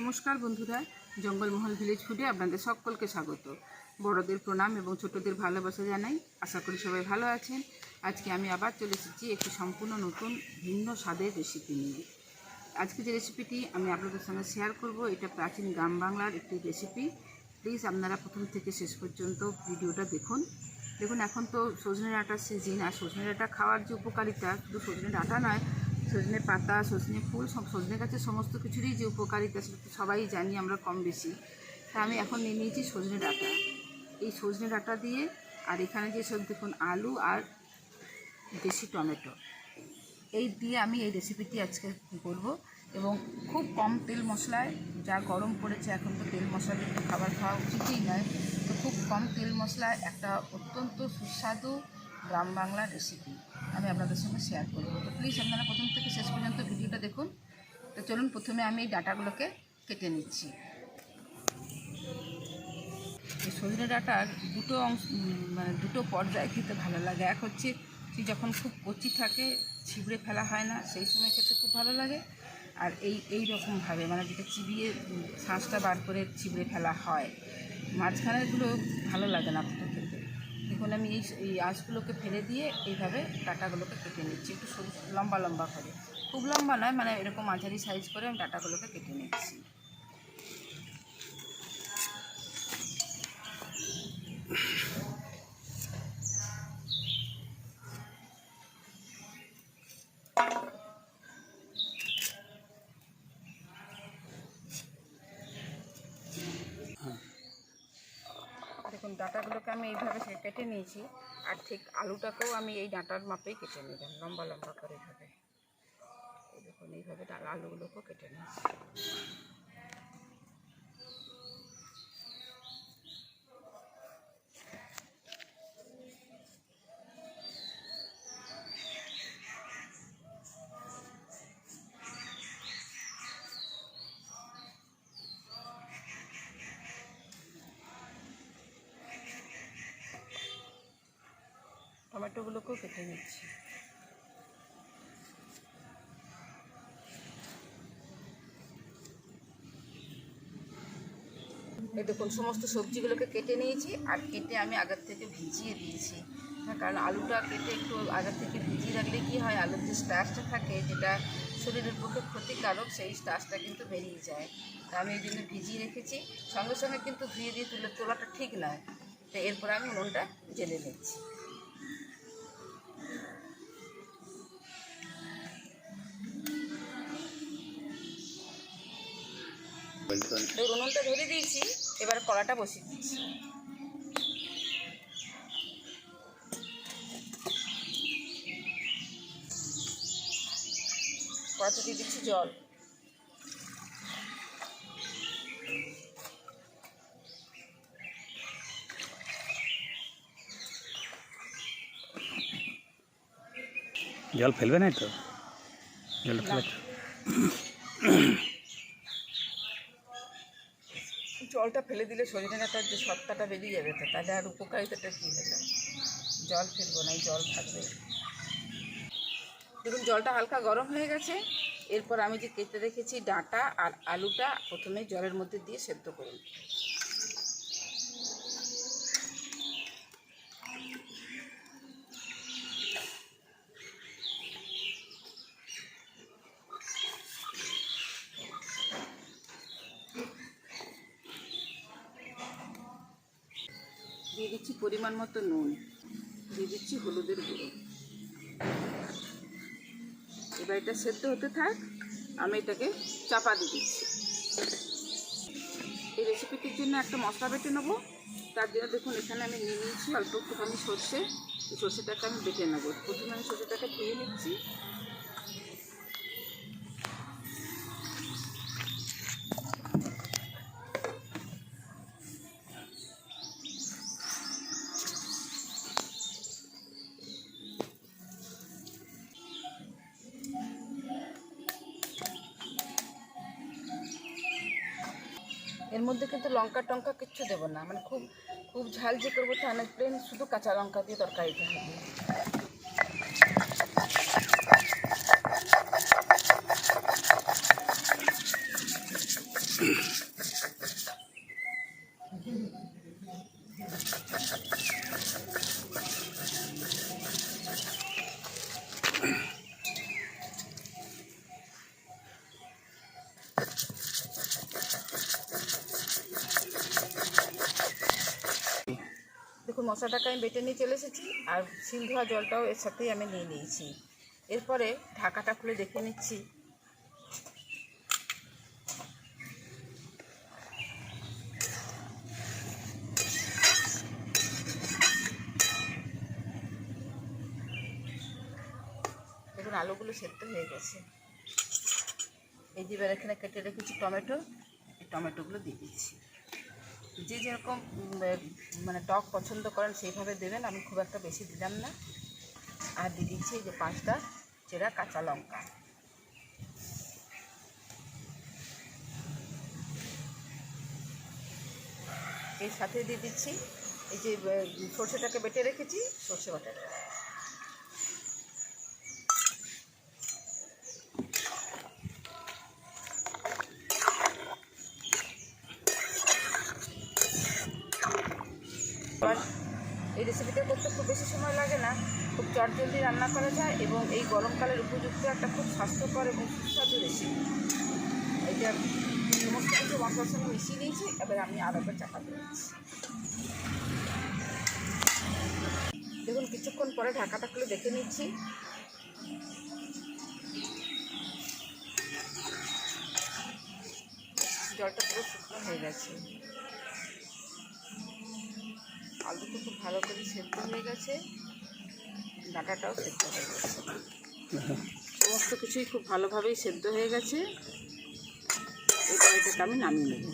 নমস্কার বন্ধুরা, জঙ্গলমহল ভিলেজ ফুডে আপনাদের সকলকে স্বাগত। বড়দের প্রণাম এবং ছোটদের ভালোবাসা জানাই। আশা করি সবাই ভালো আছেন। আজকে আমি আবার চলে এসেছি একটি সম্পূর্ণ নতুন, ভিন্ন স্বাদের রেসিপি নিয়ে। আজকে যে রেসিপিটি আমি আপনাদের সঙ্গে শেয়ার করব, এটা প্রাচীন গ্রাম বাংলার একটি রেসিপি প্লিজ আপনারা প্রথম থেকে শেষ পর্যন্ত ভিডিওটা দেখুন। দেখুন, এখন তো সজনে ডাঁটার সিজন আর সজনে ডাঁটা খাওয়ার যে উপকারিতা, শুধু সজনে ডাঁটা নয় সজনে পাতা, সজনে ফুল, সব সজনে গাছের সমস্ত কিছুরই যে উপকারিতা সেটা সবাই জানি আমরা কম বেশি। তা আমি এখন নিয়ে নিয়েছি সজনে ডাঁটা। এই সজনে ডাঁটা দিয়ে আর এখানে যে সব দেখুন আলু আর দেশি টমেটো। এই দিয়ে আমি এই রেসিপিটি আজকে করব এবং খুব কম তেল মশলায়, যা গরম পড়েছে এখন তো তেল মশলাযুক্ত খাবার খাওয়া উচিতই নয়, তো খুব কম তেল মশলায় একটা অত্যন্ত সুস্বাদু গ্রাম বাংলার রেসিপি আমি আপনাদের সঙ্গে শেয়ার করব। তো প্লিজ আপনারা প্রথম থেকে শেষ পর্যন্ত ভিডিওটা দেখুন। তো চলুন প্রথমে আমি এই ডাটাগুলোকে কেটে নিচ্ছি। সজনে ডাঁটার দুটো অংশ মানে দুটো পর্যায়ে খেতে ভালো লাগে। এক হচ্ছে যখন খুব কচি থাকে, ছিবড়ে ফেলা হয় না, সেই সময় খেতে খুব ভালো লাগে। আর এই এই রকমভাবে মানে যেটা চিবিয়ে শাঁসটা বার করে ছিবড়ে ফেলা হয়। মাঝখানেরগুলো ভালো লাগে না। দেখুন আমি এই এই আঁশগুলোকে ফেলে দিয়ে এইভাবে ডাটাগুলোকে কেটে নিচ্ছি। একটু লম্বা লম্বা করে। খুব লম্বা নয় মানে এরকম মাঝারি সাইজ করে আমি ডাটাগুলোকে কেটে নিচ্ছি। দেখুন ডাঁটাগুলোকে আমি এইভাবে কেটে নিয়েছি। আর ঠিক আলুটাকেও আমি এই ডাঁটার মাপেই কেটে নিলাম, লম্বা লম্বা করে এইভাবে। এই দেখুন, এইভাবে আলুগুলোকেও কেটে নিয়েছি। টমেটোগুলোকেও কেটে নিচ্ছি। এই দেখুন, সমস্ত সবজিগুলোকে কেটে নিয়েছি আর কেটে আমি আগের থেকে ভিজিয়ে দিয়েছি। হ্যাঁ কারণ আলুটা কেটে একটু আগের থেকে ভিজিয়ে রাখলে কি হয়, আলুর যে স্টার্চটা থাকে যেটা শরীরের পক্ষে ক্ষতিকারক, সেই স্টার্চটা কিন্তু বেরিয়ে যায়। তা আমি এই জন্য ভিজিয়ে রেখেছি। সঙ্গে সঙ্গে কিন্তু ধুয়ে দিয়ে তুলে তোলাটা ঠিক নয়। তো এরপর আমি উনুনটা জেলে নিচ্ছি। তো উনুনটা ধরে দিয়েছি এবার কড়াটা বসিয়ে দিচ্ছি। কড়াতে দিয়ে দিচ্ছি জল। জল ফেলবে না তো? জল ফেলে জলটা ফেলে দিলে সজনে ডাঁটার যে সত্তাটা বেরিয়ে যাবে তো, তাহলে আর উপকারিতাটা কী হবে? জল ফেলব না জল থাকবে। দেখুন জলটা হালকা গরম হয়ে গেছে, এরপর আমি যে কেটে রেখেছি ডাঁটা আর আলুটা প্রথমে জলের মধ্যে দিয়ে সেদ্ধ করুন। দিয়ে দিচ্ছি পরিমাণ মতো নুন। দিয়ে দিচ্ছি হলুদের গুঁড়ো। এবার এটা সেদ্ধ হতে থাক, আমি এটাকে চাপা দিয়ে দিচ্ছি। এই রেসিপিটির জন্য একটা মশলা বেটে নেব। তার জন্য দেখুন, এখানে আমি নিয়ে নিয়েছি অল্প একটুখানি সর্ষে। সর্ষেটাকে আমি বেটে নেব। প্রথমে আমি সর্ষেটাকে ধুয়ে নিচ্ছি। এর মধ্যে কিন্তু লঙ্কা টঙ্কা কিচ্ছু দেবো না। মানে খুব খুব ঝাল যে করব তা না প্লেন শুধু কাঁচা লঙ্কা দিয়ে তরকারিটা হবে। মশলাটাকে আমি বেটে নিয়ে চলে এসেছি আর শিল ধোয়া জলটাও এর সাথেই আমি নিয়ে নিয়েছি। এরপরে ঢাকাটা খুলে দেখে নিচ্ছি। দেখুন, আলুগুলো সেদ্ধ হয়ে গেছে। এই যে এবার এখানে কেটে রেখেছি টমেটো। এই টমেটোগুলো দিয়ে দিচ্ছি। যে যেরকম মানে টক পছন্দ করেন সেইভাবে দেবেন। আমি খুব একটা বেশি দিলাম না। আর দিয়ে দিচ্ছি যে পাঁচটা চেরা কাঁচা লঙ্কা। এর সাথে দিয়ে দিচ্ছি এই যে সর্ষেটাকে বেটে রেখেছি, সর্ষে বাটাটা এবার এই রেসিপিটা করতে খুব বেশি সময় লাগে না খুব চটজলদি রান্না করা যায় এবং এই গরমকালের উপযুক্ত একটা খুব স্বাস্থ্যকর এবং সুস্বাদু রেসিপি এটা সমস্ত কিছু মশলার সঙ্গে মিশিয়ে নিয়েছি, এবার আমি আলাদা চাপাতে দিচ্ছি। দেখুন, কিছুক্ষণ পরে ঢাকাটা খুলে দেখে নিচ্ছি। জলটা পুরো শুকনো হয়ে গেছে। আলুটা খুব ভালো করে সেদ্ধ হয়ে গেছে। ডাটাটাও সেদ্ধ হয়ে গেছে। সমস্ত কিছুই খুব ভালোভাবেই সেদ্ধ হয়ে গেছে। এবার এটাকে আমি নামিয়ে নেব।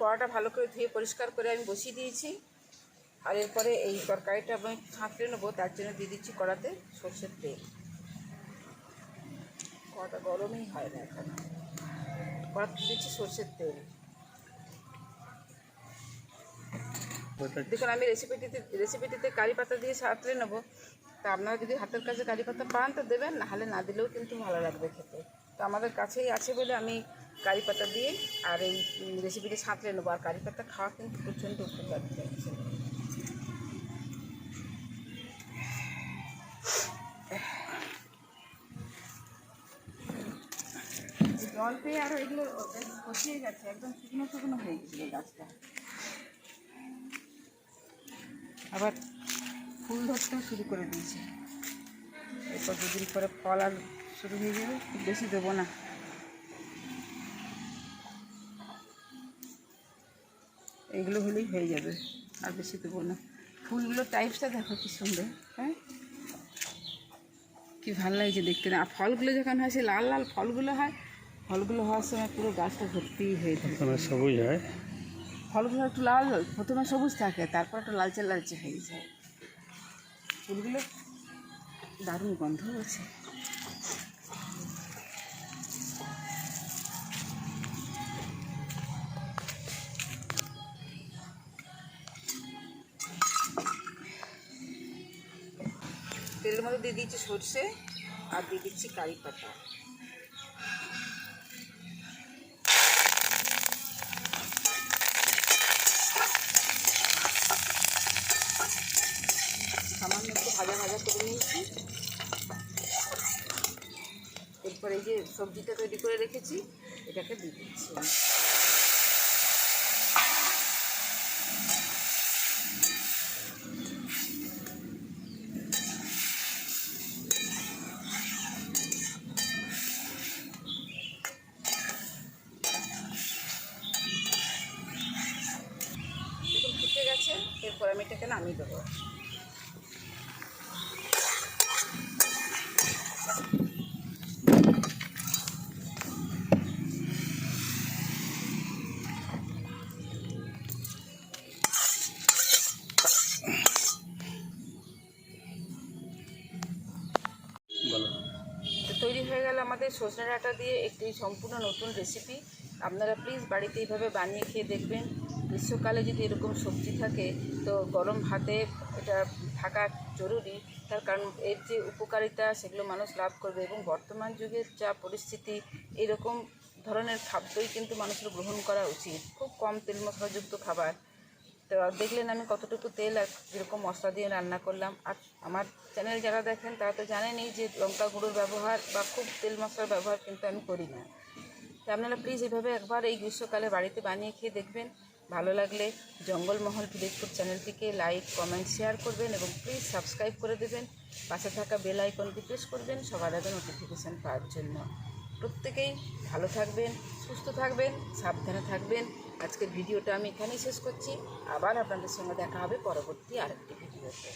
কড়াটা ভালো করে ধুয়ে পরিষ্কার করে আমি বসিয়ে দিয়েছি। আর এরপরে এই তরকারিটা আমি ছাঁকড়ে নেব, তার জন্য দিয়ে দিচ্ছি কড়াতে সর্ষের তেল। কড়াটা গরমই হয় না এখন। কড়াতে দিচ্ছি সর্ষের তেল। দেখুন আমি রেসিপিটিতে রেসিপিটিতে কারি পাতা দিয়ে সাঁতরে নেব। তা আপনারা যদি হাতের কাছে কারি পাতা পান তো দেবেন নাহলে না দিলেও কিন্তু ভালো লাগবে খেতে। তো আমাদের কাছেই আছে বলে আমি কারি পাতা দিয়ে আর এই রেসিপিটি সাঁতরে নেব। আর কারি পাতা খাওয়া কিন্তু প্রচণ্ড উপকার জল পেয়ে আরও এগুলো কষিয়ে গেছে, একদম শুকনো শুকনো হয়ে গেছিল গাছটা। আবার ফুল ধরতেও শুরু করে দিয়েছে। এরপর দুদিন পরে ফল আর শুরু হয়ে যাবে, খুব বেশি দেবো না। এগুলো হলেই হয়ে যাবে, আর বেশি দেবো না। ফুলগুলোর টাইপসটা দেখো কি সুন্দর হ্যাঁ? কি ভালো লাগছে দেখতে না। আর ফলগুলো যখন হয়, সে লাল লাল ফলগুলো হয় ফলগুলো হওয়ার সময় পুরো গাছটা ভর্তি হয়ে থাকে। সবুজ হয়। ফলগুলো একটু লাল প্রথমে সবুজ থাকে তারপর একটু লালচে লালচে হয়ে যায়। ফুলগুলো দারুণ গন্ধ আছে তেলের মধ্যে দিয়ে দিচ্ছি সর্ষে আর দিয়ে দিচ্ছি কারি পাতা সামান্য একটু ভাজা ভাজা করে নিয়েছি এরপরে এই যে সবজিটা তৈরি করে রেখেছি, এটাকে দিয়ে দিচ্ছি। এরপর আমি এটাকে নামিয়ে দেবো। তৈরি হয়ে গেল আমাদের সজনে ডাঁটা দিয়ে একটি সম্পূর্ণ নতুন রেসিপি আপনারা প্লিজ বাড়িতে এইভাবে বানিয়ে খেয়ে দেখবেন। গ্রীষ্মকালে যদি এরকম সবজি থাকে, তো গরম ভাতে এটা থাকা জরুরি। তার কারণ এর যে উপকারিতা, সেগুলো মানুষ লাভ করবে। এবং বর্তমান যুগের যা পরিস্থিতি, এরকম ধরনের খাদ্যই কিন্তু মানুষের গ্রহণ করা উচিত। খুব কম তেল মশলাযুক্ত খাবার। তো দেখলেন আমি কতটুকু তেল আর যেরকম মশলা দিয়ে রান্না করলাম। আর আমার চ্যানেল যারা দেখেন, তারা তো জানেনই যে লঙ্কা গুঁড়োর ব্যবহার বা খুব তেল মশলার ব্যবহার কিন্তু আমি করি না। তো আপনারা প্লিজ এভাবে একবার এই গ্রীষ্মকালে বাড়িতে বানিয়ে খেয়ে দেখবেন। ভালো লাগলে জঙ্গলমহল ভিলেজ ফুড চ্যানেলটিকে লাইক কমেন্ট শেয়ার করবেন এবং প্লিজ সাবস্ক্রাইব করে দেবেন। পাশে থাকা বেল আইকনটি প্রেস করবেন, সবার আগে নোটিফিকেশান পাওয়ার জন্য। প্রত্যেকেই ভালো থাকবেন, সুস্থ থাকবেন, সাবধানে থাকবেন। আজকের ভিডিওটা আমি এখানেই শেষ করছি। আবার আপনাদের সঙ্গে দেখা হবে পরবর্তী আরেকটি ভিডিওতে।